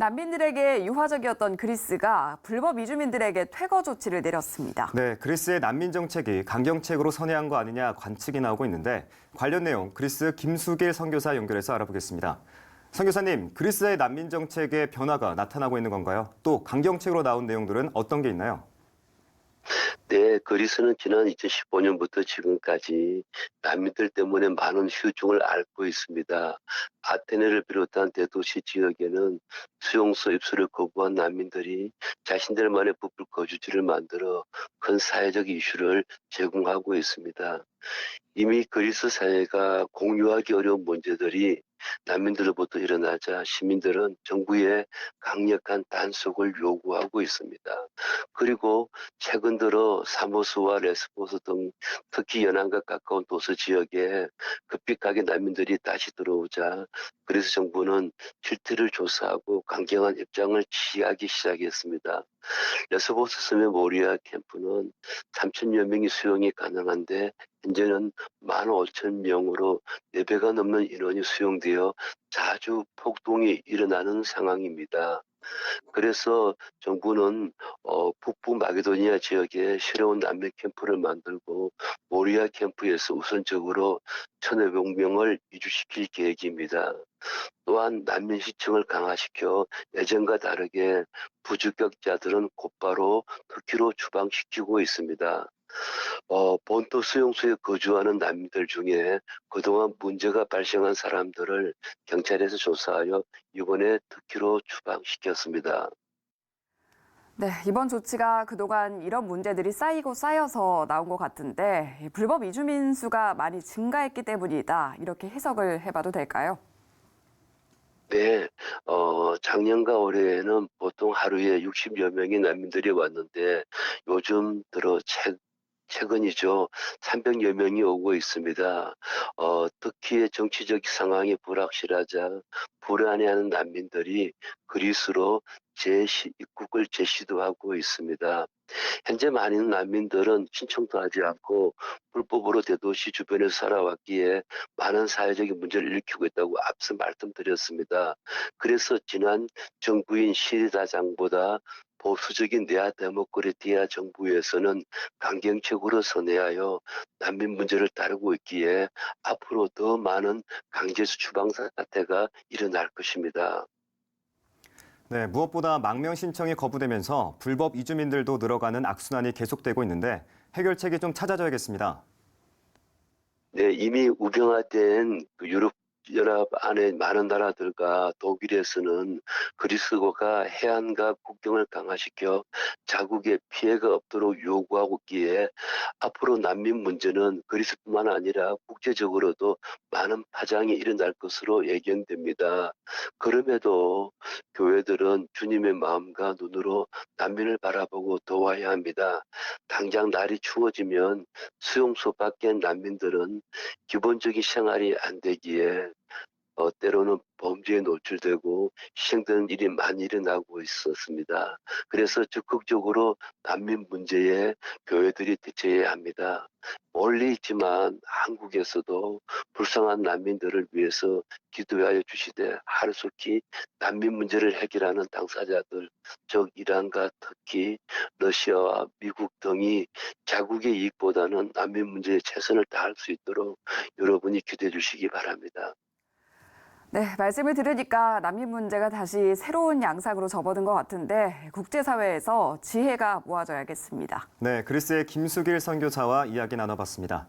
난민들에게 유화적이었던 그리스가 불법 이주민들에게 퇴거 조치를 내렸습니다. 네, 그리스의 난민 정책이 강경책으로 선회한 거 아니냐 관측이 나오고 있는데 관련 내용 그리스 김수길 선교사 연결해서 알아보겠습니다. 선교사님, 그리스의 난민 정책에 변화가 나타나고 있는 건가요? 또 강경책으로 나온 내용들은 어떤 게 있나요? 네, 그리스는 지난 2015년부터 지금까지 난민들 때문에 많은 휴중을 앓고 있습니다. 아테네를 비롯한 대도시 지역에는 수용소 입소를 거부한 난민들이 자신들만의 부풀 거주지를 만들어 큰 사회적 이슈를 제공하고 있습니다. 이미 그리스 사회가 공유하기 어려운 문제들이 난민들로부터 일어나자 시민들은 정부의 강력한 단속을 요구하고 있습니다. 그리고 최근 들어 사모스와 레스포스 등 특히 연안과 가까운 도서 지역에 급격하게 난민들이 다시 들어오자 그래서 정부는 실태를 조사하고 강경한 입장을 취하기 시작했습니다. 레스포스 섬의 모리아 캠프는 3천여 명이 수용이 가능한데 현재는 15,000명으로 4배가 넘는 인원이 수용되어 자주 폭동이 일어나는 상황입니다. 그래서 정부는 어, 북부 마게도니아 지역에 새로운 난민 캠프를 만들고 모리아 캠프에서 우선적으로 1,500명을 이주시킬 계획입니다. 또한 난민 시청을 강화시켜 예전과 다르게 부주격자들은 곧바로 터키로 추방시키고 있습니다. 어, 본토 수용소에 거주하는 난민들 중에 그동안 문제가 발생한 사람들을 경찰에서 조사하여 이번에 터키로 추방시켰습니다. 네, 이번 조치가 그동안 이런 문제들이 쌓이고 쌓여서 나온 것 같은데 이 불법 이주민 수가 많이 증가했기 때문이다. 이렇게 해석을 해봐도 될까요? 네, 어, 작년과 올해에는 보통 하루에 60여 명의 난민들이 왔는데 요즘 들어 최, 최근이죠. 300여 명이 오고 있습니다. 어, 특히 정치적 상황이 불확실하자 불안해하는 난민들이 그리스로 재시, 입국을 재시도 하고 있습니다. 현재 많은 난민들은 신청도 하지 않고 불법으로 대도시 주변에서 살아왔기에 많은 사회적인 문제를 일으키고 있다고 앞서 말씀드렸습니다. 그래서 지난 정부인 시리다 장보다 보수적인 네아 데모크라티아 정부에서는 강경책으로 선회하여 난민 문제를 다루고 있기에 앞으로 더 많은 강제수 추방 사태가 일어날 것입니다. 네, 무엇보다 망명 신청이 거부되면서 불법 이주민들도 늘어가는 악순환이 계속되고 있는데 해결책이 좀 찾아져야겠습니다. 네, 이미 우병화된 그 유럽 연합 안에 많은 나라들과 독일에서는 그리스고가 해안과 국경을 강화시켜 자국에 피해가 없도록 요구하고 있기에 앞으로 난민 문제는 그리스뿐만 아니라 국제적으로도 많은 파장이 일어날 것으로 예견됩니다. 그럼에도 교회들은 주님의 마음과 눈으로 난민을 바라보고 도와야 합니다. 당장 날이 추워지면 수용소 밖의 난민들은 기본적인 생활이 안 되기에 어, 때로는 범죄에 노출되고 희생되는 일이 많이 일어나고 있었습니다. 그래서 적극적으로 난민 문제에 교회들이 대처해야 합니다. 멀리 있지만 한국에서도 불쌍한 난민들을 위해서 기도하여 주시되 하루속히 난민 문제를 해결하는 당사자들, 즉 이란과 터키, 러시아와 미국 등이 자국의 이익보다는 난민 문제에 최선을 다할 수 있도록 여러분이 기도해 주시기 바랍니다. 네, 말씀을 들으니까 난민 문제가 다시 새로운 양상으로 접어든 것 같은데 국제사회에서 지혜가 모아져야겠습니다. 네, 그리스의 김수길 선교사와 이야기 나눠봤습니다.